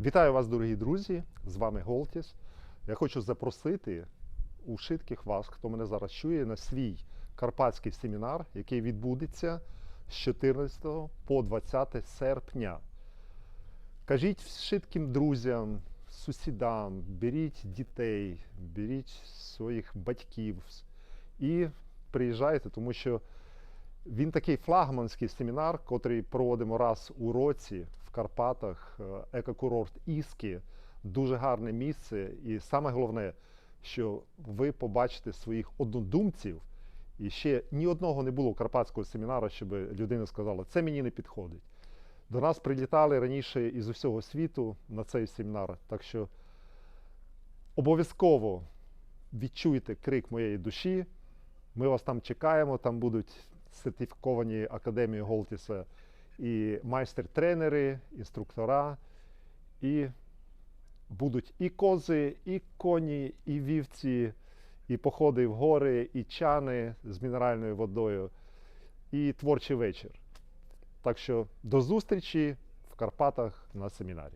Вітаю вас, дорогі друзі! З вами Голтіс. Я хочу запросити у шитких вас, хто мене зараз чує, на свій карпатський семінар, який відбудеться з 14 по 20 серпня. Кажіть шитким друзям, сусідам, беріть дітей, беріть своїх батьків і приїжджайте, тому що він такий флагманський семінар, котрий проводимо раз у році в Карпатах, е, екокурорт Іски. Дуже гарне місце. І саме головне, що ви побачите своїх однодумців. І ще ні одного не було карпатського семінару, щоб людина сказала, це мені не підходить. До нас прилітали раніше із усього світу на цей семінар. Так що обов'язково відчуйте крик моєї душі. Ми вас там чекаємо, там будуть сертифіковані академією Голтіса і майстер-тренери, інструктора, і будуть і кози, і коні, і вівці, і походи в гори, і чани з мінеральною водою, і творчий вечір. Так що до зустрічі в Карпатах на семінарі.